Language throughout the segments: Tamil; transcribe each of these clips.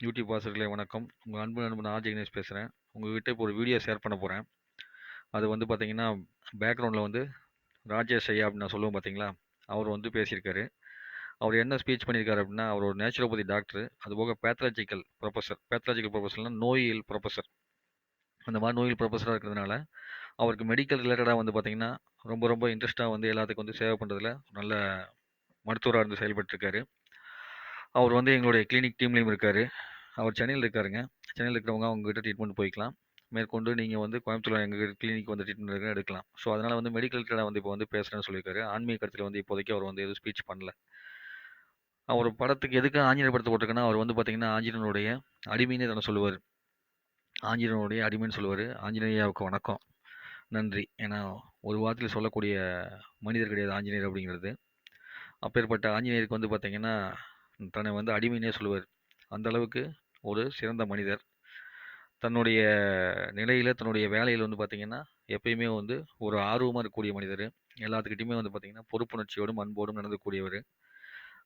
யூடியூப் வாசர்களே வணக்கம். உங்கள் அன்பு நண்பன் ஆர்ஜே கணேஷ் பேசுகிறேன் உங்கள்கிட்ட இப்போ ஒரு வீடியோ ஷேர் பண்ண போகிறேன் அது வந்து பார்த்தீங்கன்னா, பேக்ரவுண்டில் வந்து ராஜேஷ் ஐயா அப்படின்னு நான் சொல்லுவேன் பார்த்தீங்களா? அவர் வந்து பேசியிருக்காரு. அவர் என்ன ஸ்பீச் பண்ணியிருக்காரு அப்படின்னா, அவர் ஒரு நேச்சுரோபதி டாக்டர் அதுபோக பேத்தாலஜிக்கல் ப்ரொஃபஸர் பேத்தாலஜிக்கல் ப்ரொஃபஸர்னால் நோயியல் ப்ரொஃபஸர் அந்த மாதிரி நோயில் ப்ரொஃபஸராக இருக்கிறதுனால, அவருக்கு மெடிக்கல் ரிலேட்டடாக வந்து பார்த்திங்கன்னா ரொம்ப ரொம்ப இன்ட்ரெஸ்ட்டாக வந்து எல்லாத்துக்கும் வந்து சேவை பண்ணுறதுல நல்ல மருத்துவராக இருந்து செயல்பட்டுருக்காரு. அவர் வந்து எங்களுடைய கிளினிக் டீம்லேயும் இருக்கார் அவர் சென்னையில் இருக்காருங்க. சென்னையில் இருக்கிறவங்க அவங்ககிட்ட ட்ரீட்மெண்ட் போய்க்கலாம். மேற்கொண்டு நீங்கள் வந்து கோயம்புத்தூர் எங்கள் கிளினிக் வந்து ட்ரீட்மெண்ட் எடுக்க எடுக்கலாம். ஸோ, அதனால் வந்து மெடிக்கல் ரிலேட்டடா வந்து இப்போ வந்து பேசுகிறேன்னு சொல்லியிருக்காரு. ஆன்மீக கருத்தில் வந்து இப்போதைக்கு அவர் வந்து எதுவும் ஸ்பீச் பண்ணல. அவர் படத்துக்கு எதுக்கு ஆஞ்சநேயர் படத்தை போட்டிருக்கேன்னா, அவர் வந்து பார்த்தீங்கன்னா, ஆஞ்சநேயனுடைய அடிமைனே தானே சொல்லுவார் ஆஞ்சநேயனுடைய அடிமைன்னு சொல்லுவார் ஆஞ்சநேயாவுக்கு வணக்கம். நன்றி. ஏன்னா, ஒரு வாரத்தில் சொல்லக்கூடிய மனிதர் கிடையாது ஆஞ்சநேயர் அப்படிங்கிறது. அப்பேற்பட்ட ஆஞ்சநேயருக்கு வந்து பார்த்திங்கன்னா தன்னை வந்து அடிமைன்னே சொல்லுவார் அந்த அளவுக்கு ஒரு சிறந்த மனிதர். தன்னுடைய நிலையில் தன்னுடைய வேலையில் வந்து பார்த்திங்கன்னா எப்பயுமே வந்து ஒரு ஆர்வமாக இருக்கக்கூடிய மனிதர் எல்லாத்துக்கிட்டையுமே வந்து பார்த்திங்கன்னா பொறுப்புணர்ச்சியோடும், அன்போடும் நடந்துக்கூடியவர்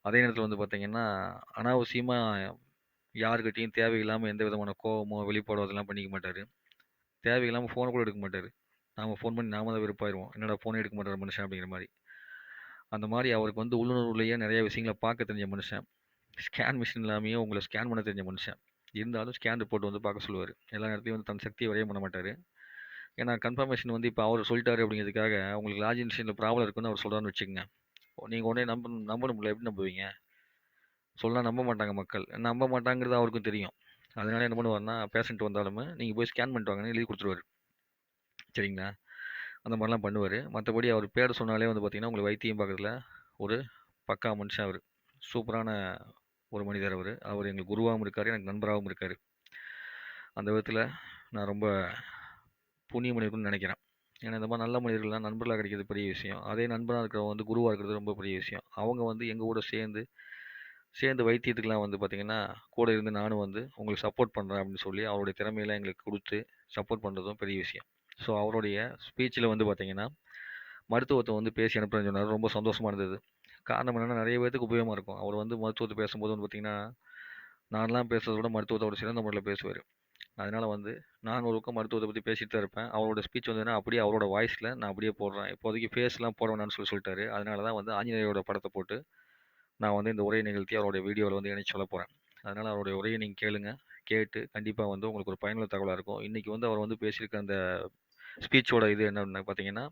அதே நேரத்தில் வந்து பார்த்திங்கன்னா அனாவசியமாக யாருக்கிட்டையும் தேவையில்லாமல் எந்த விதமான கோவமோ, வெளிப்பாடோ அதெல்லாம் பண்ணிக்க மாட்டார் தேவையில்லாமல் ஃபோனை கூட எடுக்க மாட்டார் நாம் ஃபோன் பண்ணி நாம தான் வெறுப்பாயிருவோம். என்னடா ஃபோனே எடுக்க மாட்டார் மனுஷன் அப்படிங்கிற மாதிரி அந்த மாதிரி அவருக்கு வந்து உள்ளுணர்வுலேயே நிறைய விஷயங்கள பார்க்க தெரிஞ்ச மனுஷன். ஸ்கேன் மிஷின் இல்லாமையே உங்களை ஸ்கேன் பண்ண தெரிஞ்ச மனுஷன். இருந்தாலும் ஸ்கேன் ரிப்போர்ட் வந்து பார்க்க சொல்லுவார் எல்லா நேரத்தையும் வந்து தன் சக்தியை வரைய பண்ண மாட்டார் ஏன்னா கன்ஃபர்மேஷன் வந்து இப்போ அவர் சொல்லிட்டாரு அப்படிங்கிறதுக்காக, உங்களுக்கு லாகின் மிஷினில் ப்ராப்ளம் இருக்குன்னு அவர் சொல்கிறான்னு வச்சுக்கோங்க நீங்கள் உடனே நம்ப நம்பணும்ல. எப்படி நம்புவீங்க? சொல்லலாம் நம்ப மாட்டாங்க மக்கள். நம்ப மாட்டாங்கிறது அவருக்கும் தெரியும். அதனால என்ன பண்ணுவாருன்னா, பேஷண்ட் வந்தாலுமே, நீங்கள் போய் ஸ்கேன் பண்ணிட்டு வாங்கன்னு எழுதி கொடுத்துருவாரு சரிங்களா? அந்த மாதிரிலாம் பண்ணுவார் மற்றபடி அவர் பேரை சொன்னாலே வந்து பார்த்திங்கன்னா உங்களுக்கு வைத்தியம் பார்க்குறதுல ஒரு பக்கா மனுஷன் அவர் சூப்பரான ஒரு மனிதர் அவர் அவர் எங்களுக்கு குருவாகவும் இருக்கார் எனக்கு நண்பராகவும் இருக்கார் அந்த விதத்தில் நான் ரொம்ப புண்ணியம் பண்ணியிருக்கணும்னு நினைக்கிறேன் ஏன்னா, இந்த மாதிரி நல்ல மனிதர்கள்லாம் நண்பர்களாக கிடைக்கிறது பெரிய விஷயம். அதே நண்பராக இருக்கிறவங்க வந்து குருவாக இருக்கிறது ரொம்ப பெரிய விஷயம். அவங்க வந்து எங்கள் கூட சேர்ந்து சேர்ந்து வைத்தியத்துக்கெலாம் வந்து பார்த்திங்கன்னா கூட இருந்து நானும் வந்து உங்களுக்கு சப்போர்ட் பண்ணுறேன் அப்படின்னு சொல்லி, அவருடைய திறமையெல்லாம் எங்களுக்கு கொடுத்து சப்போர்ட் பண்ணுறதும் பெரிய விஷயம். ஸோ, அவருடைய ஸ்பீச்சில் வந்து பார்த்திங்கன்னா மருத்துவத்தை வந்து பேசி அனுப்புறேன்னு சொன்னார் ரொம்ப சந்தோஷமாக இருந்தது. காரணம் என்னன்னா, நிறைய பேர்த்துக்கு உபயோகமாக இருக்கும். அவர் வந்து மருத்துவத்தை பேசும்போது வந்து பார்த்தீங்கன்னா, நான்லாம் பேசுறதை விட மருத்துவத்தை அவர் சிறந்த முறையில் பேசுவார் அதனால் வந்து நான் ஒரு பக்கம் மருத்துவத்தை பற்றி பேசிட்டு தான் இருப்பேன். அவரோட ஸ்பீச் வந்ததுன்னா, அப்படியே அவரோட வாய்ஸில் நான் அப்படியே போடுறேன். இப்போதைக்கு ஃபேஸ்லாம் போட வேணாம்னு சொல்லி சொல்லிட்டாரு. அதனால தான் வந்து ஆஞ்சநேயரோட படத்தை போட்டு, நான் வந்து இந்த உரையை நிகழ்த்தி அவருடைய வீடியோவில் வந்து இணைச்சு சொல்ல போகிறேன் அதனால் அவருடைய உரையை நீங்கள் கேளுங்க. கேட்டு கண்டிப்பாக வந்து உங்களுக்கு ஒரு பயனுள்ள தகவலாக இருக்கும். இன்றைக்கி வந்து அவர் வந்து பேசியிருக்க அந்த ஸ்பீச்சோட இது என்னென்னு பார்த்தீங்கன்னா,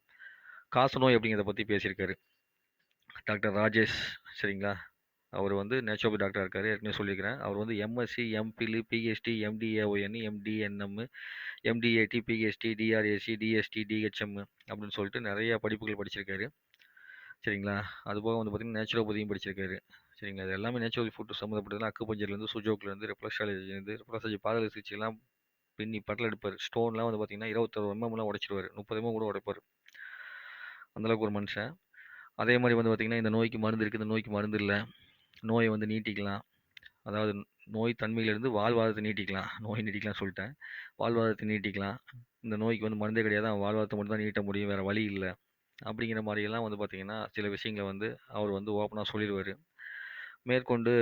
காசநோய் அப்படிங்கிறத பற்றி பேசியிருக்காரு. டாக்டர் ராஜேஷ் சரிங்களா? அவர் வந்து நேச்சுரோபதி டாக்டராக இருக்கார் ஏற்கனவே சொல்லியிருக்கிறேன். அவர் வந்து MSc, MPhil PhD, MDAON, MDNM, MDAD, PhD, DRAC, DST, DHM அப்படின்னு சொல்லிட்டு நிறையா படிப்புகள் படிச்சிருக்காரு. சரிங்களா? அதுபோக வந்து பார்த்தீங்கன்னா, நேச்சுரோபதியும் படிச்சிருக்காரு. சரிங்களா? அது எல்லாமே நேச்சுரோபதி ஃபுட் சம்மந்தப்பட்டதுல அக்குபஞ்சர்லேருந்து, சுஜோக்லேருந்து, ரிஃப்ளெக்ஸாலஜிலேருந்து, ரிஃப்ளெக்ஸாலஜி பாதல சிகிச்சைலாம் பின்னி பட்டில எடுப்பார் ஸ்டோன்லாம் வந்து பார்த்திங்கன்னா இருபத்தொரு எம்எம்லாம் உடைச்சிருவார் முப்பது எம்எம் கூட உடைப்பார் அந்தளவுக்கு ஒரு மனுஷன். அதே மாதிரி வந்து பார்த்தீங்கன்னா, இந்த நோய்க்கு மருந்து இருக்குது இந்த நோய்க்கு மருந்து இல்லை நோயை வந்து நீட்டிக்கலாம். அதாவது நோய் தன்மையிலிருந்து வாழ்வாதாரத்தை நீட்டிக்கலாம். நோய் நீட்டிக்கலாம்னு சொல்லிட்டேன். வாழ்வாதாரத்தை நீட்டிக்கலாம். இந்த நோய்க்கு வந்து மருந்தே கிடையாது. அவன் வாழ்வாதாரத்தை மட்டும் தான் நீட்ட முடியும். வேறு வழி இல்லை அப்படிங்கிற மாதிரியெல்லாம் வந்து பார்த்திங்கன்னா சில விஷயங்கள வந்து அவர் வந்து ஓப்பனாக சொல்லிடுவார் மேற்கொண்டு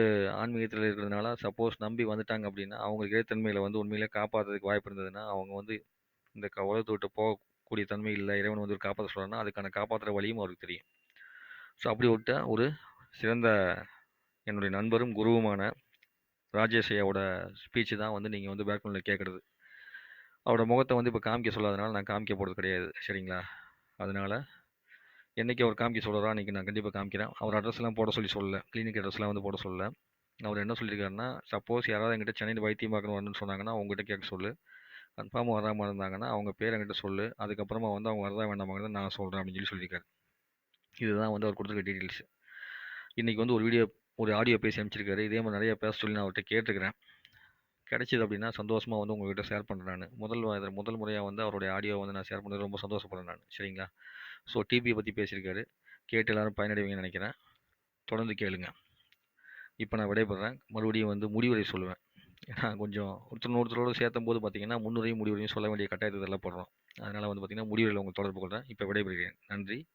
ஆன்மீகத்தில் இருக்கிறதுனால, சப்போஸ் நம்பி வந்துட்டாங்க அப்படின்னா, அவங்களுக்கு இறைத்தன்மையில் வந்து உண்மையிலே காப்பாற்றுறதுக்கு வாய்ப்பு இருந்ததுன்னா, அவங்க வந்து இந்த க விட்டு போகக்கூடிய தன்மை இல்லை இறைவன் வந்து காப்பாற்ற சொல்கிறேன்னா அதுக்கான காப்பாற்றுற வழியும் அவருக்கு தெரியும். ஸோ, அப்படிப்பட்ட ஒரு சிறந்த என்னுடைய நண்பரும், குருவுமான ராஜேஷ் ஐயாவோட தான் வந்து நீங்கள் வந்து பேக்ரவுண்டில் கேட்குறது அவரோட முகத்தை வந்து இப்போ காமிக்க சொல்லாதனால நான் காமிக்க போகிறது கிடையாது. சரிங்களா? அதனால என்னைக்கு அவர் காமிக்க சொல்கிறா அன்றைக்கி நான் கண்டிப்பாக காமிக்கிறேன். அவர் அட்ரஸ்லாம் போட சொல்லி சொல்லல. கிளினிக் அட்ரஸ்லாம் வந்து போட சொல்லல. அவர் என்ன சொல்லியிருக்காருன்னா, சப்போஸ் யாராவது எங்கிட்ட சென்னையில் வைத்தியம் பார்க்கணும் வரணும்னு சொன்னாங்கன்னா, அவங்ககிட்ட கேட்க சொல்லு. கன்ஃபார்மாக வராமல் இருந்தாங்கன்னா, அவங்க பேர் என்கிட்ட சொல்லு. அதுக்கப்புறமா வந்து அவங்க வரதா வேண்டாமாங்கிறத நான் சொல்கிறேன் அப்படின்னு சொல்லி சொல்லியிருக்காரு. இதுதான் வந்து அவர் கொடுத்துருக்க டீட்டெயில்ஸ். இன்றைக்கி வந்து ஒரு வீடியோ ஒரு ஆடியோ பேசி அனுப்பிச்சிருக்காரு. இதே மாதிரி நிறைய பேச சொல்லி நான் அவர்கிட்ட கேட்டுக்கிறேன் கிடச்சிது அப்படின்னா சந்தோஷமாக வந்து உங்கள்கிட்ட ஷேர் பண்ணுறேன் நான் முதல் முதல் முறையாக வந்து அவருடைய ஆடியோ வந்து நான் ஷேர் பண்ணது ரொம்ப சந்தோஷப்படுறேன் நான் சரிங்களா? ஸோ, டிபியை பற்றி பேசியிருக்காரு. கேட்டு எல்லாரும் பயனடைவீங்கன்னு நினைக்கிறேன் தொடர்ந்து கேளுங்க. இப்போ நான் விடைபெறுறேன். மறுபடியும் வந்து முடிவுரை சொல்லுவேன். ஏன்னா கொஞ்சம் ஒருத்தர் ஒருத்தரோட சேர்த்தம்போது பார்த்தீங்கன்னா, முன்னுரையும், முடிவுரையும் சொல்ல வேண்டிய கட்டாயத்தை தள்ளப்படுறோம். அதனால் வந்து பார்த்தீங்கன்னா, முடிவுரையில் உங்கள தொடர்பு கொள்கிறேன் இப்போ விடைபெறுகிறேன். நன்றி.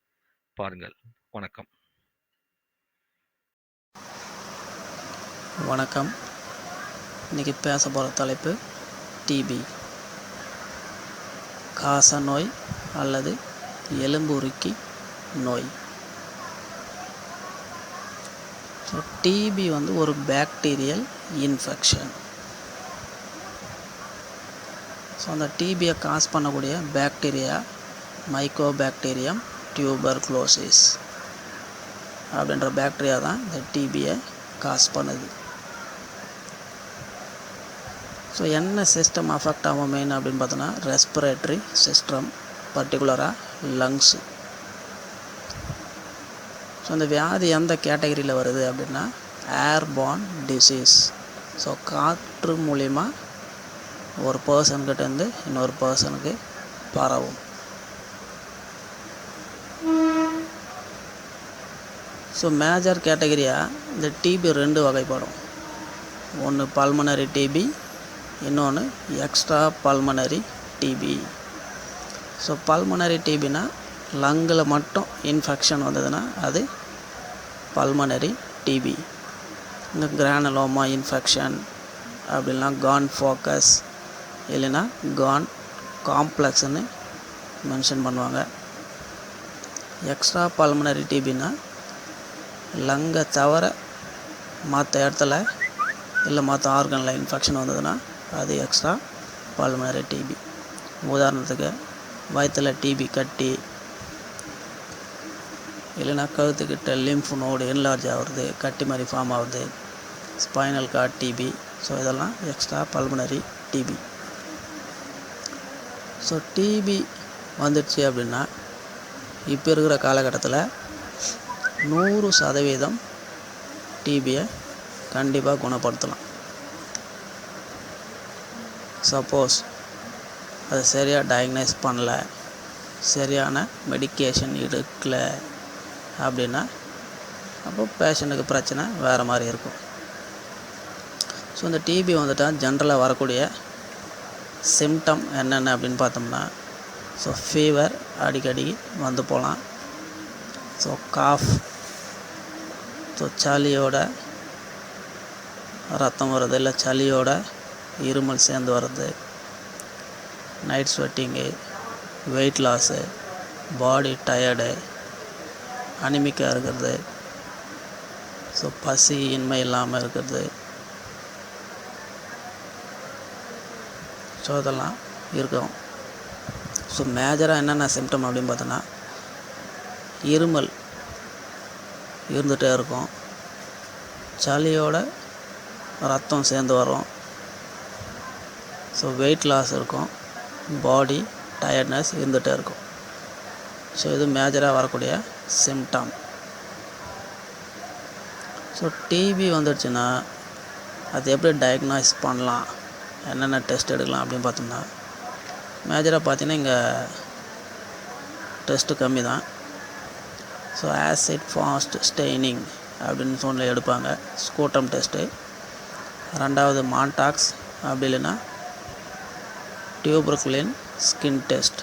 பாருங்கள். வணக்கம். வணக்கம். இன்றைக்கி பேச போகிற தலைப்பு டிபி காச நோய் அல்லது எலும்புருக்கி நோய் ஸோ டிபி வந்து ஒரு பேக்டீரியல் இன்ஃபெக்ஷன் ஸோ அந்த டிபியை காஸ் பண்ணக்கூடிய பேக்டீரியா மைக்கோபாக்டீரியம் பேக்டீரியம் டியூபர்குலோசிஸ் அப்படின்ற பேக்டீரியா தான் இந்த டிபியை காஸ் பண்ணுது. ஸோ என்ன சிஸ்டம் அஃபெக்ட் ஆகும் மெயின் அப்படின்னு பார்த்தோன்னா ரெஸ்பிரேட்டரி சிஸ்டம் பர்டிகுலராக லங்ஸு ஸோ இந்த வியாதி எந்த கேட்டகரியில் வருது அப்படின்னா ஏர்பார்ன் டிசீஸ் ஸோ காற்று மூலிமா ஒரு பர்சன்கிட்டேருந்து இன்னொரு பர்சனுக்கு பரவும். ஸோ மேஜர் கேட்டகரியாக இந்த டிபி ரெண்டு வகைப்படும் ஒன்று பல்மனரி டிபி இன்னொன்று extra pulmonary TB so pulmonary டிபினா லங்கில் மட்டும் இன்ஃபெக்ஷன் வந்ததுன்னா அது பல்மனரி டிபி இந்த கிரானலோமா இன்ஃபெக்ஷன் அப்படின்னா கான் ஃபோக்கஸ் இல்லைன்னா கான் காம்ப்ளெக்ஸ்னு மென்ஷன் பண்ணுவாங்க. எக்ஸ்ட்ரா பல்மனரி டிபின்னா லங்கை தவிர மற்ற இடத்துல இல்லை மற்ற ஆர்கனில் இன்ஃபெக்ஷன் வந்ததுன்னா அது எக்ஸ்ட்ரா பல்மனரி டிபி உதாரணத்துக்கு வயிற்றில் டிபி கட்டி இல்லைன்னா கழுத்துக்கிட்ட லிம்ஃப் நோடு என்லார்ஜ் ஆகுறது கட்டி மாதிரி ஃபார்ம் ஆகுது ஸ்பைனல் கார்ட் டிபி ஸோ இதெல்லாம் extra pulmonary TB so TB வந்துடுச்சு அப்படின்னா இப்போ இருக்கிற காலகட்டத்தில் நூறு சதவீதம் டிபியை கண்டிப்பாக குணப்படுத்தலாம். சப்போஸ் அது சரியாக டயக்னைஸ் பண்ணல சரியான மெடிக்கேஷன் எடுக்கல அப்படின்னா அப்போ பேஷண்ட்டுக்கு பிரச்சனை வேறு மாதிரி இருக்கும். ஸோ இந்த டிபி வந்துட்டால் ஜென்ரலாக வரக்கூடிய சிம்டம் என்னென்ன அப்படின்னு பார்த்தோம்னா ஸோ ஃபீவர் அடிக்கடி வந்து போகலாம். ஸோ காஃப் ஸோ சளியோட ரத்தம் வர்றது இல்லை சளியோட இருமல் சேர்ந்து வர்றது. Night sweating weight loss body tired அனிமிக்காக இருக்கிறது. ஸோ பசி இன்மை இல்லாமல் இருக்கிறது. ஸோ இதெல்லாம் இருக்கும். ஸோ மேஜராக என்னென்ன சிம்டம் அப்படின்னு பார்த்தோன்னா இருமல். இருந்துகிட்டே இருக்கும். சளியோட ரத்தம் சேர்ந்து வரும். ஸோ வெயிட் லாஸ் இருக்கும். பாடி டயர்ட்னஸ் இருந்துகிட்டே இருக்கும். ஸோ இது மேஜராக வரக்கூடிய சிம்டம் ஸோ டிபி வந்துடுச்சுன்னா அது எப்படி டயக்னைஸ் பண்ணலாம்? என்னென்ன டெஸ்ட் எடுக்கலாம் அப்படின்னு பார்த்தோம்னா மேஜராக பார்த்தீங்கன்னா இங்கே டெஸ்ட்டு கம்மி தான் ஸோ ஆசிட் ஃபாஸ்ட் ஸ்டெய்னிங் அப்படின்னு ஃபோனில் எடுப்பாங்க. ஸ்கூட்டம் டெஸ்ட்டு ரெண்டாவது மான்டாக்ஸ் அப்படி இல்லைன்னா டியூபர்குலின் ஸ்கின் டெஸ்ட்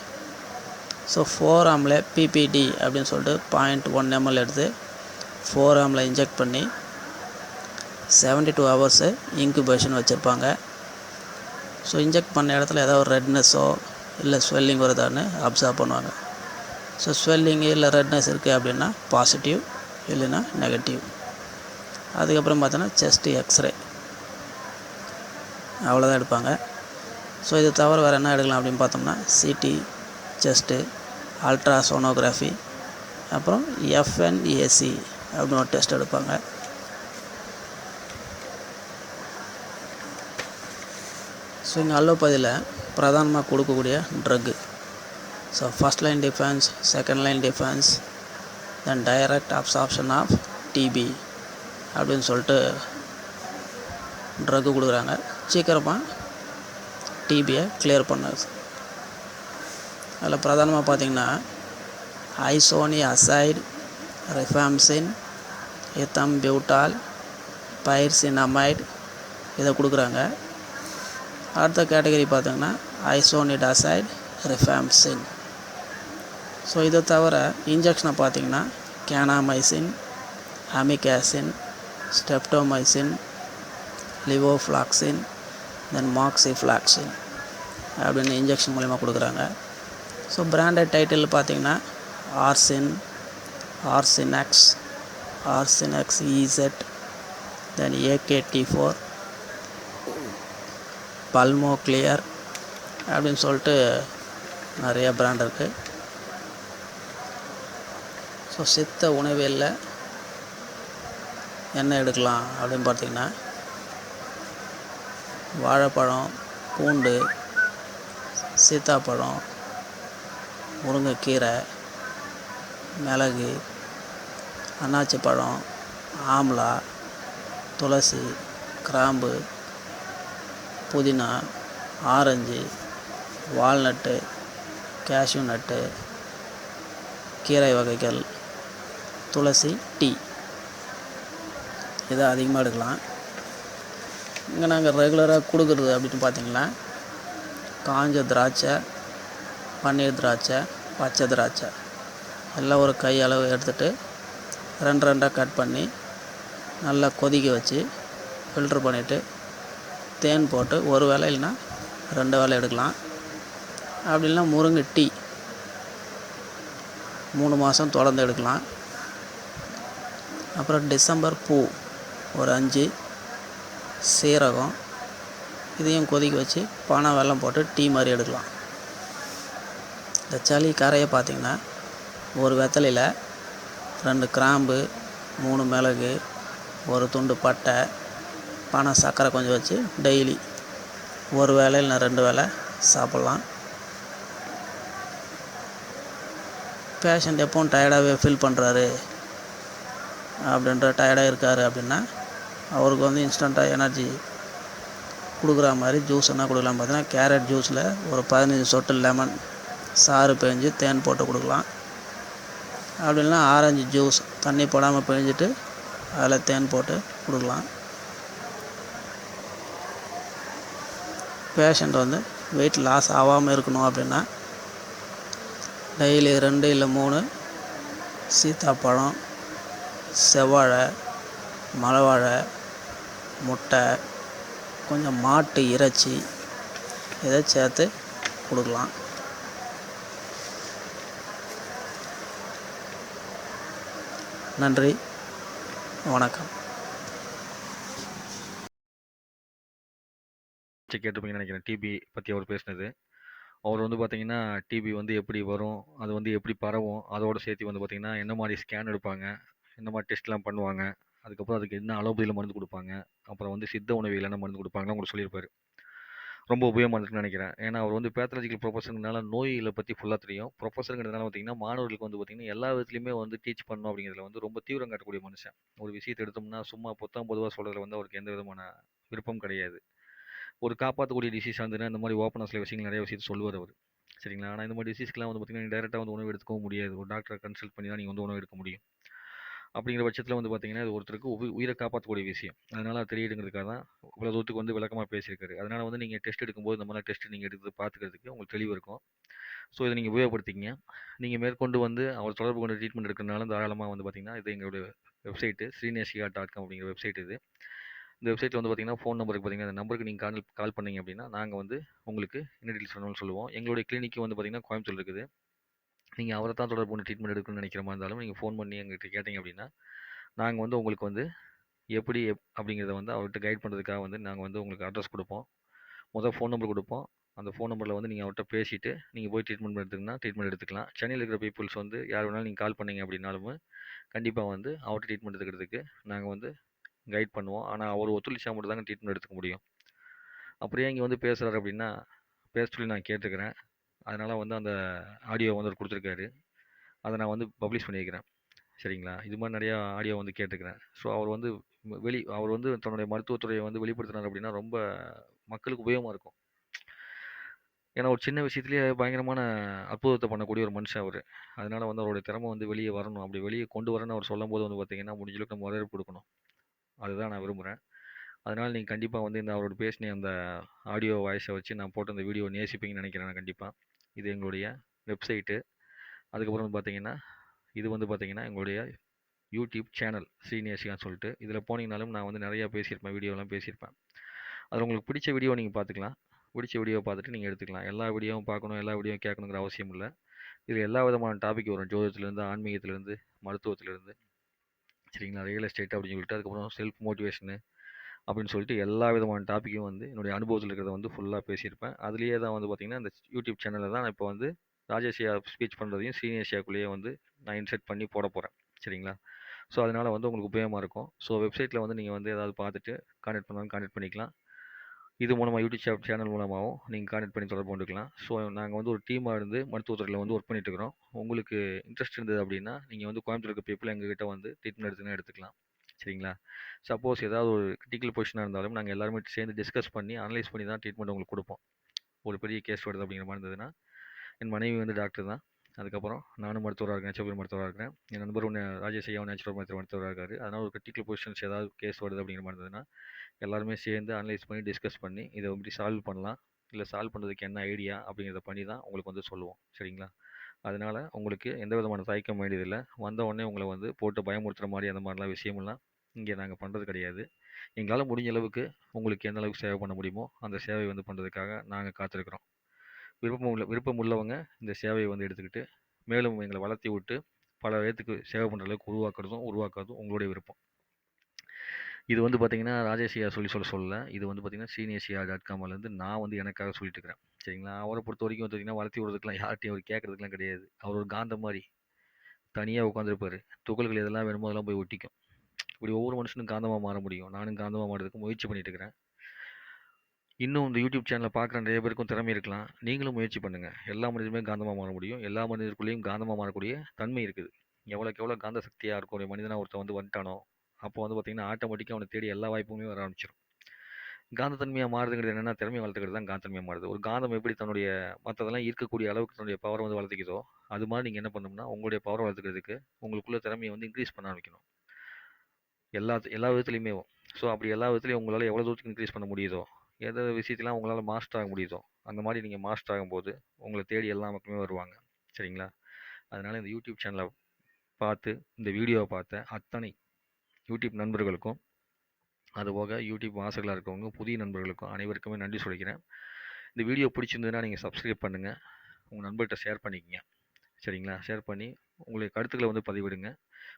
ஸோ ஃபோர் ஆமில் பிபிடி அப்படின்னு சொல்லிட்டு பாயிண்ட் ஒன் எம்எல் எடுத்து ஃபோர் ஆமில் இன்ஜெக்ட் பண்ணி செவன்ட்டி டூ ஹவர்ஸு இன்குபேஷன் வச்சுருப்பாங்க. ஸோ இன்ஜெக்ட் பண்ண இடத்துல ஏதாவது ஒரு ரெட்னஸோ இல்லை ஸ்வெல்லிங் வருதான்னு அப்சர்வ் பண்ணுவாங்க. ஸோ ஸ்வெல்லிங்கு இல்லை ரெட்னஸ் இருக்குது அப்படின்னா பாசிட்டிவ் இல்லைன்னா நெகட்டிவ் அதுக்கப்புறம் பார்த்தோன்னா செஸ்ட்டு எக்ஸ்ரே அவ்வளோதான் எடுப்பாங்க. ஸோ இது தவிர வேறு என்ன எடுக்கலாம் அப்படின்னு பார்த்தோம்னா சிடி செஸ்ட்டு அல்ட்ராசோனோகிராஃபி அப்புறம் எஃப்என்ஏசி அப்படின்னு ஒரு டெஸ்ட் எடுப்பாங்க. ஸோ இங்கே அலோபதியில் பிரதானமாக கொடுக்கக்கூடிய drug so first line defence second line defence then direct absorption of TB அப்படின்னு சொல்லிட்டு ட்ரக்கு கொடுக்குறாங்க. சீக்கிரமாக டிபியை கிளியர் பண்ணுது அதில் பிரதானமாக பார்த்திங்கன்னா ஐசோனி அசைடு ரிஃபாம்சின் எத்தம் பியூட்டால் பயிர்சினமைட் இதை கொடுக்குறாங்க. அடுத்த கேட்டகரி பார்த்திங்கன்னா ஐசோனிட் அசைடு ரிஃபாம்சின் ஸோ இதை தவிர இன்ஜெக்ஷனை பார்த்திங்கன்னா கேனாமைசின் அமிகாசின் ஸ்டெப்டோமைசின் லிவோஃப்ளாக்சின் தென் மாக்சிஃப்ளாக்சின் அப்படின்னு இன்ஜெக்ஷன் மூலிமா கொடுக்குறாங்க. ஸோ பிராண்டட் டைட்டில் பார்த்திங்கன்னா Rcin Rcinex Rcinex Z then AKT four Pulmo Clear அப்படின்னு சொல்லிட்டு நிறைய பிராண்ட் இருக்குது ஸோ சித்த உணவியலில் என்ன எடுக்கலாம் அப்படின்னு பார்த்தீங்கன்னா வாழைப்பழம் பூண்டு சீத்தாப்பழம் முருங்கைக்கீரை மிளகு அன்னாச்சி பழம் ஆம்லா துளசி கிராம்பு புதினா ஆரஞ்சு வால்நட்டு கேஷ்யூ நட்டு கீரை வகைகள். துளசி டீ. இதை அதிகமாக எடுக்கலாம். இங்கே நாங்கள் ரெகுலராக கொடுக்குறது அப்படின்னு பார்த்தீங்கன்னா காஞ்ச திராட்சை பன்னீர் திராட்சை பச்சை திராட்சை. எல்லாம் ஒரு கை அளவு எடுத்துகிட்டு ரெண்டு ரெண்டாக கட் பண்ணி நல்லா கொதிக்க வச்சு ஃபில்ட்ரு பண்ணிவிட்டு தேன் போட்டு ஒரு வேளை இல்லைன்னா ரெண்டு வேளை எடுக்கலாம். அப்படி இல்லைன்னா முருங்கை டீ. மூணு மாதம் தொடர்ந்து எடுக்கலாம். அப்புறம் டிசம்பர் பூ ஒரு அஞ்சு. சீரகம். இதையும் கொதிக்க வச்சு பனை வெல்லம் போட்டு டீ மாதிரி எடுக்கலாம். இந்த சளி கரையை பார்த்திங்கன்னா ஒரு வெத்தலையில் ரெண்டு கிராம்பு மூணு மிளகு ஒரு துண்டு பட்டை பனை சர்க்கரை கொஞ்சம் வச்சு டெய்லி ஒரு வேளை இல்லை ரெண்டு வேளை சாப்பிட்லாம். பேஷண்ட் எப்பவும் டயர்டாகவே ஃபீல் பண்ணுறாரு அப்படின்ற டயர்டாக இருக்கார் அப்படின்னா அவருக்கு வந்து இன்ஸ்டண்ட்டாக எனர்ஜி கொடுக்குற மாதிரி ஜூஸ் என்ன கொடுக்கலாம் பார்த்தீங்கன்னா கேரட் ஜூஸில் ஒரு பதினஞ்சு சொட்டு லெமன் சாறு பிழிஞ்சு தேன் போட்டு கொடுக்கலாம். அப்படி இல்லைன்னா ஆரஞ்சு ஜூஸ் தண்ணி போடாமல் பிழிஞ்சிட்டு அதில் தேன் போட்டு கொடுக்கலாம். பேஷண்ட் வந்து வெயிட் லாஸ் ஆகாமல் இருக்கணும் அப்படின்னா டெய்லி ரெண்டு இல்லை மூணு சீத்தாப்பழம் செவ்வாழை மலைவாழை முட்டை கொஞ்சம் மாட்டு இறைச்சி இதை சேர்த்து கொடுக்கலாம். நன்றி வணக்கம். கேட்டுப்பீங்கன்னு நினைக்கிறேன். டிபி பற்றி அவர் பேசினது. அவர் வந்து பார்த்தீங்கன்னா டிபி வந்து எப்படி வரும் அது வந்து எப்படி பரவும் அதோட சேர்த்து வந்து பார்த்தீங்கன்னா என்ன மாதிரி ஸ்கேன் எடுப்பாங்க என்ன மாதிரி டெஸ்ட்லாம் பண்ணுவாங்க. அதுக்கப்புறம் அதுக்கு என்ன அலோபதியில் மருந்து கொடுப்பாங்க. அப்புறம் வந்து சித்த உணவியல் என்ன மருந்து கொடுப்பாங்கன்னு உங்களுக்கு சொல்லியிருப்பாரு. ரொம்ப உபயோகமாக இருக்குன்னு நினைக்கிறேன். ஏன்னா அவர் வந்து பேத்தாலஜிக்கல் ப்ரொஃபஸருங்கனால நோய்களை பற்றி ஃபுல்லாக தெரியும். ப்ரொஃபஸருங்கிறதுனால பார்த்தீங்கன்னா மாணவர்களுக்கு வந்து பார்த்தீங்கன்னா எல்லா விதத்துலையுமே வந்து டீச் பண்ணணும் அப்படிங்கிறதுல வந்து ரொம்ப தீவிரம் காட்டக்கூடிய மனுஷன். ஒரு விஷயத்தை எடுத்தோம்னா சும்மா பொத்தாம் பொதுவாக சொல்கிறதுல வந்து அவருக்கு எந்த விதமான விருப்பம் கிடையாது. ஒரு காப்பாற்றக்கூடிய டிசீஸ் வந்துன்னா இந்த மாதிரி ஓப்பனாக சில விஷயங்கள் நிறைய விஷயத்தை சொல்லுவார் அவர். சரிங்களா? ஆனால் இந்த மாதிரி டிசீஸ்க்குலாம் வந்து பார்த்தீங்கன்னா டேரெக்டாக வந்து உணவு எடுத்துக்கவும் முடியாது. ஒரு டாக்டரை கன்சல்ட் பண்ணி தான் நீங்கள் வந்து உணவு எடுக்க முடியும். அப்படிங்கிற பட்சத்தில் வந்து பார்த்தீங்கன்னா அது ஒருத்தருக்கு உயிரை காப்பாற்றக்கூடிய விஷயம். அதனால் அது தெரியுதுங்கிறதுக்காக தான் இவ்வளோ தூரத்துக்கு வந்து விளக்கமாக பேசியிருக்காரு. அதனால் வந்து நீங்கள் டெஸ்ட் எடுக்கும்போது இந்த மாதிரி டெஸ்ட் நீங்கள் எடுத்து பார்த்துக்கிறதுக்கு உங்களுக்கு தெளிவு இருக்கும். ஸோ இதை நீங்கள் உபயோகப்படுத்திக்கிங்க. நீங்கள் மேற்கொண்டு வந்து அவர் தொடர்பு கொண்டு ட்ரீட்மெண்ட் எடுக்கிறதுனால தாராளமாக வந்து பார்த்தீங்கன்னா இது எங்களுடைய வெப்சைட்டு ஸ்ரீநேஷிகா டாட் காம் அப்படிங்கிற வெப்சைட் இது. இந்த வெப்சைட்டில் வந்து பார்த்தீங்கன்னா ஃபோன் நம்பருக்கு பார்த்தீங்கன்னா அந்த நம்பருக்கு நீங்கள் கால் கால் பண்ணீங்க அப்படின்னா நாங்கள் வந்து உங்களுக்கு என்ன டீட்டெயில்ஸ் வேணும்னு சொல்லுவோம். எங்களுடைய கிளினிக்கு வந்து பார்த்தீங்கன்னா கோயம்புத்தூர் இருக்குது. நீங்கள் அவரை தான் தொடர்பு கொண்டு ட்ரீட்மெண்ட் எடுக்கணும்னு நினைக்கிற மாதிரி இருந்தாலும் நீங்கள் ஃபோன் பண்ணி எங்கள்கிட்ட கேட்டிங்க அப்படின்னா நாங்கள் வந்து உங்களுக்கு வந்து எப்படி எப் அப்படிங்கிறத வந்து அவர்கிட்ட கைட் பண்ணுறதுக்காக வந்து நாங்கள் வந்து உங்களுக்கு அட்ரஸ் கொடுப்போம். முதல் ஃபோன் நம்பர் கொடுப்போம். அந்த ஃபோன் நம்பரில் வந்து நீங்கள் அவர்கிட்ட பேசிட்டு நீங்கள் போய் ட்ரீட்மெண்ட் எடுத்துக்கணும்னா ட்ரீட்மெண்ட் எடுத்துக்கலாம். சென்னையில் இருக்கிற பீப்புள்ஸ் வந்து யார் வேணாலும் நீங்கள் கால் பண்ணீங்க அப்படின்னாலும் கண்டிப்பாக வந்து அவர்கிட்ட ட்ரீட்மெண்ட் எடுத்துக்கிறதுக்கு நாங்கள் வந்து கைட் பண்ணுவோம். ஆனால் அவர் ஒத்துழைச்சா மட்டும் தாங்க ட்ரீட்மெண்ட் எடுத்துக்க முடியும். அப்படியே இங்கே வந்து பேசுகிறாரு அப்படின்னா பேச சொல்லி நான் கேட்டுக்கிறேன். அதனால் வந்து அந்த ஆடியோ வந்து அவர் கொடுத்துருக்காரு. அதை நான் வந்து பப்ளிஷ் பண்ணியிருக்கிறேன் சரிங்களா? இது மாதிரி நிறையா ஆடியோ வந்து கேட்டுக்கிறேன். ஸோ அவர் வந்து வெளி அவர் வந்து தன்னுடைய மருத்துவத்துறையை வந்து வெளிப்படுத்தினார் அப்படின்னா ரொம்ப மக்களுக்கு உபயோகமாக இருக்கும். ஏன்னா ஒரு சின்ன விஷயத்துலேயே பயங்கரமான அற்புதத்தை பண்ணக்கூடிய ஒரு மனுஷன் அவர். அதனால் வந்து அவருடைய திறமை வந்து வெளியே வரணும். அப்படி வெளியே கொண்டு வரணும்னு அவர் சொல்லும் போது வந்து பார்த்திங்கன்னா முடிஞ்சளவுக்கு நம்ம வரவேற்பு கொடுக்கணும். அதுதான் நான் விரும்புகிறேன் அதனால் நீங்கள் கண்டிப்பாக வந்து இந்த அவரோட பேசின அந்த ஆடியோ வாய்ஸை வச்சு நான் போட்ட அந்த வீடியோ நேசிப்பீங்கன்னு நினைக்கிறேன் நான் கண்டிப்பாக இது எங்களுடைய வெப்சைட்டு அதுக்கப்புறம் வந்து பார்த்தீங்கன்னா இது வந்து பார்த்தீங்கன்னா எங்களுடைய யூடியூப் சேனல் ஸ்ரீநேசிகான்னு சொல்லிட்டு. இதில் போனீங்கனாலும் நான் வந்து நிறையா பேசியிருப்பேன் வீடியோலாம் பேசியிருப்பேன். அதில் உங்களுக்கு பிடிச்ச வீடியோ நீங்கள் பார்த்துக்கலாம். பிடிச்ச வீடியோ பார்த்துட்டு நீங்கள் எடுத்துக்கலாம். எல்லா வீடியோவும் பார்க்கணும் எல்லா வீடியோவும் கேட்கணுங்கிற அவசியம் இல்லை. இதில் எல்லா விதமான டாபிக் வரும். ஜோதிடத்துலேருந்து ஆன்மீகத்துலேருந்து மருத்துவத்துலேருந்து. சரிங்களா? ரியல் எஸ்டேட் அப்படின்னு சொல்லிட்டு அதுக்கப்புறம் செல்ஃப் மோட்டிவேஷனு அப்படின்னு சொல்லிட்டு எல்லா விதமான டாப்பிக்கும் வந்து என்னுடைய அனுபவத்தில் இருக்கிறத வந்து ஃபுல்லாக பேசியிருப்பேன். அதுலேயே தான் வந்து பார்த்திங்கன்னா இந்த யூடியூப் சேனலில் தான் நான் இப்போ வந்து ராஜேஷியா ஸ்பீச் பண்ணுறதையும் சீனியர்ஷியாக்குள்ளேயே வந்து நான் இன்செர்ட் பண்ணி போட போகிறேன் சரிங்களா? ஸோ அதனால் வந்து உங்களுக்கு உபயோகமாக இருக்கும். ஸோ வெப்சைட்டில் வந்து நீங்கள் வந்து ஏதாவது பார்த்துட்டு கான்டெக்ட் பண்ணாலும் கான்டெக்ட் பண்ணிக்கலாம். இது மூலமாக யூடியூப் சேனல் சேனல் மூலமாகவும் நீங்கள் கான்டெக்ட் பண்ணி தொடர்பு கொண்டுக்கலாம். ஸோ நாங்கள் வந்து ஒரு டீமாக இருந்து மருத்துவத்துறையில் வந்து ஒர்க் பண்ணிட்டு இருக்கிறோம். உங்களுக்கு இன்ட்ரெஸ்ட் இருந்தது அப்படின்னா நீங்கள் வந்து கோயம்புத்தூர் இருக்க பீப்புள் எங்ககிட்ட வந்து ட்ரீட்மெண்ட் எடுத்துனா எடுத்துக்கலாம். சரிங்களா? சப்போஸ் ஏதாவது ஒரு கிரிட்டிக்கல் பொசிஷனாக இருந்தாலும் நாங்கள் எல்லாருமே சேர்ந்து டிஸ்கஸ் பண்ணி அனலைஸ் பண்ணி தான் ட்ரீட்மெண்ட் உங்களுக்கு கொடுப்போம். ஒரு பெரிய கேஸ் வருது அப்படிங்கிற மாதிரி இருந்ததுன்னா என் மனைவி வந்து டாக்டர் தான். அதுக்கப்புறம் நானும் மருத்துவராக இருக்கேன் சிவபுரி மருத்துவராக இருக்கிறேன் என் நண்பர் ஒன்று ராஜேஷ் ஐயாவும் நேச்சுரல் மருத்துவ மருத்துவராக இருக்காரு. அதனால் ஒரு கிரிட்டிக்கல் பொசிஷன்ஸ் ஏதாவது கேஸ் வருது அப்படிங்கிற மாதிரி இருந்ததுன்னா எல்லாருமே சேர்ந்து அனலைஸ் பண்ணி டிஸ்கஸ் பண்ணி இதை எப்படி சால்வ் பண்ணலாம்? இல்லை சால்வ் பண்ணுறதுக்கு என்ன ஐடியா அப்படிங்கிறத பண்ணி தான் உங்களுக்கு வந்து சொல்லுவோம். சரிங்களா? அதனால் உங்களுக்கு எந்த விதமான தயக்கம் வேண்டியதில்லை. வந்த உடனே உங்களை வந்து போட்டு பயமுறுத்துகிற மாதிரி அந்த மாதிரிலாம் விஷயமெல்லாம் இங்கே நாங்கள் பண்ணுறது கிடையாது. எங்களால் முடிஞ்ச அளவுக்கு உங்களுக்கு எந்த அளவுக்கு சேவை பண்ண முடியுமோ அந்த சேவை வந்து பண்ணுறதுக்காக நாங்கள் காத்திருக்கிறோம். விருப்பம் உள்ள விருப்பம் உள்ளவங்க இந்த சேவையை வந்து எடுத்துக்கிட்டு மேலும் எங்களை வளர்த்தி விட்டு பல பேர்த்துக்கு சேவை பண்ணுற அளவுக்கு உருவாக்குறதும் உருவாக்குறதும் உங்களுடைய விருப்பம். இது வந்து பார்த்தீங்கன்னா ராஜேஷியா சொல்லி சொல்ல சொல்ல இது வந்து பார்த்தீங்கன்னா சீனியர்ஷியா டாட் காம்லேருந்து நான் வந்து எனக்காக சொல்லிட்டு இருக்கிறேன். சரிங்களா? அவரை பொறுத்த வரைக்கும் பார்த்தீங்கன்னா வளர்த்தி விடுறதுக்குலாம் யார்ட்டையும் அவர் கேட்குறதுக்குலாம் கிடையாது. அவர் ஒரு காந்தம் மாதிரி. தனியாக உட்காந்துருப்பார் துகள்கள் எதெல்லாம் வேணுமோ அதெல்லாம் போய் ஒட்டிக்கும். இப்படி ஒவ்வொரு மனுஷனும் காந்தமாக மாற முடியும். நானும் காந்தமாக மாறதுக்கு முயற்சி பண்ணிட்டு இருக்கிறேன் இன்னும் இந்த யூடியூப் சேனலை பார்க்குற நிறைய பேருக்கும் திறமை இருக்கலாம். நீங்களும் முயற்சி பண்ணுங்கள் எல்லா மனிதருமே காந்தமாக மாற முடியும். எல்லா மனிதருக்குள்ளேயும் காந்தமாக மாறக்கூடிய தன்மை இருக்குது. எவ்வளோக்கு எவ்வளோ காந்த சக்தியாக இருக்கும் ஒரு மனிதனாக ஒருத்தன் வந்து வந்துட்டானோ அப்போ வந்து பார்த்திங்கன்னா ஆட்டோமேட்டிக்காக அவனை தேடி எல்லா வாய்ப்புமே வர ஆரம்பிச்சிடும் காந்தத்தன்மையாக மாறுதுங்கிறது என்னென்னா திறமை வளர்த்துக்கிறது தான் காந்தன்மையாக மாறுது. ஒரு காந்தம் எப்படி தன்னுடைய மற்றதெல்லாம் இருக்கக்கூடிய அளவுக்கு தன்னுடைய பவரை வந்து வளர்த்துக்குதோ அது மாதிரி நீங்கள் என்ன பண்ணணும்னா உங்களுடைய பவரை வளர்த்துக்கிறதுக்கு உங்களுக்குள்ள திறமையை வந்து இன்க்ரீஸ் பண்ண ஆரம்பிக்கணும். எல்லா எல்லா விதத்துலையுமே ஸோ அப்படி எல்லா விதத்துலையும் உங்களால் எவ்வளோ தூரத்துக்கு இன்க்ரீஸ் பண்ண முடியுதோ எந்த விஷயத்திலாம் உங்களால் மாஸ்டர் ஆக முடியுதோ அந்த மாதிரி நீங்கள் மாஸ்டர் ஆகும்போது உங்களை தேடி எல்லா மக்களுமே வருவாங்க. சரிங்களா? அதனால் இந்த யூடியூப் சேனலை பார்த்து இந்த வீடியோவை பார்த்த அத்தனை யூடியூப் நண்பர்களுக்கும் அதுபோக யூடியூப் வாசகளாக இருக்கவங்க புதிய நண்பர்களுக்கும் அனைவருக்குமே நன்றி சொல்லிக்கிறேன். இந்த வீடியோ பிடிச்சிருந்ததுன்னா நீங்கள் சப்ஸ்கிரைப் பண்ணுங்கள் உங்கள் நண்பர்கிட்ட ஷேர் பண்ணிக்கங்க. சரிங்களா? ஷேர் பண்ணி உங்களுடைய கருத்துக்களை வந்து பதிவிடுங்க.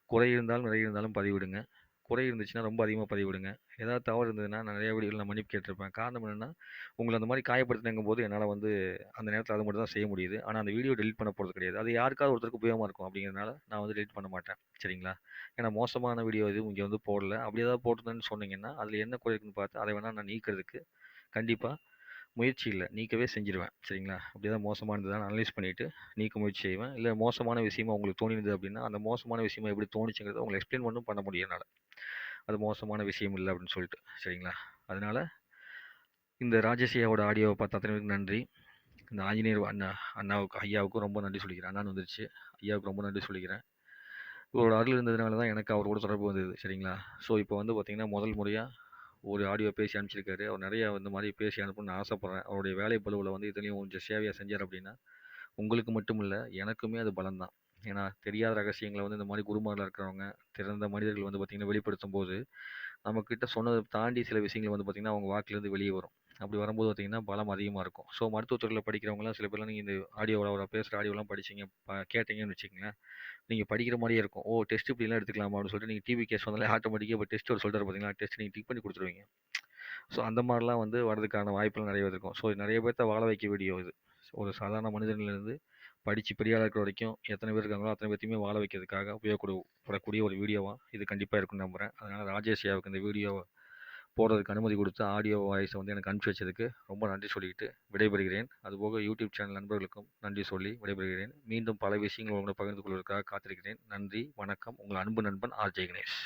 குறை இருந்தாலும் நிறைய இருந்தாலும் பதிவிடுங்க. குறை இருந்துச்சுன்னா ரொம்ப அதிகமாக பதிவிடுங்க. ஏதாவது தவறு இருந்ததுன்னா நான் நிறைய வீடியோவில் நான் மன்னிப்பு கேட்டிருப்பேன். காரணம் என்னென்னா உங்களை அந்த மாதிரி காயப்படுத்தினங்கும் போது என்னால் வந்து அந்த நேரத்தில் அது மட்டும் தான் செய்ய முடியுது. ஆனால் அந்த வீடியோ டெலிட் பண்ண போகிறது கிடையாது. அது யாருக்காவது ஒருத்தருக்கு உபயோகமாக இருக்கும் அப்படிங்கிறதுனால நான் வந்து டெலிட் பண்ண மாட்டேன். சரிங்களா? ஏன்னா மோசமான வீடியோ எதுவும் இங்கே வந்து போடல. அப்படி ஏதாவது போட்டிருந்தேன்னு சொன்னீங்கன்னா அதில் என்ன குறை இருக்குன்னு பார்த்து அதை வேணால் நான் நீக்கிறதுக்கு கண்டிப்பாக முயற்சி இல்லை. நீக்கவே செஞ்சிருவேன். சரிங்களா? அப்படி ஏதாவது மோசமாக அனலைஸ் பண்ணிவிட்டு நீக்க முயற்சி செய்வேன். இல்லை மோசமான விஷயமா உங்களுக்கு தோணிருந்தது அப்படின்னா அந்த மோசமான விஷயமா எப்படி தோணுச்சுங்கிறத உங்களை எக்ஸ்பிளைன் பண்ணும் பண்ண முடியும் என்னால். அது மோசமான விஷயம் இல்லை அப்படின்னு சொல்லிட்டு. சரிங்களா? அதனால் இந்த ராஜசியாவோட ஆடியோவை பார்த்த அத்தனை பேருக்கு நன்றி. இந்த ஆஞ்சநேயர் அண்ணா அண்ணாவுக்கு ஐயாவுக்கும் ரொம்ப நன்றி சொல்லிக்கிறேன். அண்ணான்னு வந்துருச்சு. ஐயாவுக்கு ரொம்ப நன்றி சொல்லிக்கிறேன். இவரோட அருள் இருந்ததுனால தான் எனக்கு அவர் கூட தொடர்பு வந்தது. சரிங்களா? ஸோ இப்போ வந்து பார்த்திங்கன்னா முதல் முறையாக ஒரு ஆடியோ பேசி அனுப்பிச்சிருக்காரு. அவர் நிறையா இந்த மாதிரி பேசி அனுப்பணும்னு ஆசைப்பட்றேன். அவருடைய வேலை பளுவில் வந்து இதுலேயும் கொஞ்சம் சேவையாக செஞ்சார் அப்படின்னா உங்களுக்கு மட்டும் இல்லை எனக்குமே அது பலம் தான் ஏன்னா தெரியாத ரகசியங்களை வந்து இந்த மாதிரி குருமாரில் இருக்கிறவங்க திறந்த மனிதர்கள் வந்து பார்த்திங்கன்னா வெளிப்படுத்தும் போது நம்மக்கிட்ட சொன்னதை தாண்டி சில விஷயங்கள் வந்து பார்த்திங்கன்னா அவங்க வாக்குலேருந்து வெளியே வரும். அப்படி வரும்போது பார்த்தீங்கன்னா பலம் அதிகமாக இருக்கும். ஸோ மருத்துவத்துறையில் படிக்கிறவங்களாம் சில பேர்லாம் நீங்கள் இந்த ஆடியோவில் பேசுகிற ஆடியோலாம் படிச்சிங்க கேட்டிங்கன்னு வச்சுக்கங்களேன். நீங்கள் படிக்கிற மாதிரியே இருக்கும். ஓ டெஸ்ட் இப்படிலாம் எடுத்துக்கலாமா அப்படின்னு சொல்லிட்டு நீங்கள் டிவி கேஸ் வந்தாலே ஆட்டோமேட்டிக்காக இப்போ டெஸ்ட் ஒரு சொல்கிற பார்த்தீங்களா? டெஸ்ட் நீங்கள் டிக் பண்ணி கொடுத்துருவீங்க. ஸோ அந்த மாதிரிலாம் வந்து வரதுக்கான வாய்ப்புகள் நிறைய இருக்கும். ஸோ நிறைய பேர்த்த வாழ வைக்க வீடியோ இது. ஒரு சாதாரண மனிதனிலிருந்து படித்து பெரிய ஆளாக இருக்கிற வரைக்கும் எத்தனை பேர் இருக்காங்களோ அத்தனை பேர்த்தையுமே வாழ வைக்கிறதுக்காக உபயோகப்படக்கூடிய ஒரு வீடியோவாக இது கண்டிப்பாக இருக்குன்னு நம்புகிறேன் அதனால் ராஜேஷ் யாவுக்கு இந்த வீடியோவை போடுறதுக்கு அனுமதி கொடுத்து ஆடியோ வாய்ஸை வந்து எனக்கு அனுப்பிச்சி வச்சதுக்கு ரொம்ப நன்றி சொல்லிக்கிட்டு விடைபெறுகிறேன். அதுபோக யூடியூப் சேனல் நண்பர்களுக்கும் நன்றி சொல்லி விடைபெறுகிறேன். மீண்டும் பல விஷயங்கள் உங்களை பகிர்ந்து கொள்வதற்காக காத்திருக்கிறேன். நன்றி வணக்கம். உங்கள் அன்பு நண்பன் ஆர். ஜெய் கணேஷ்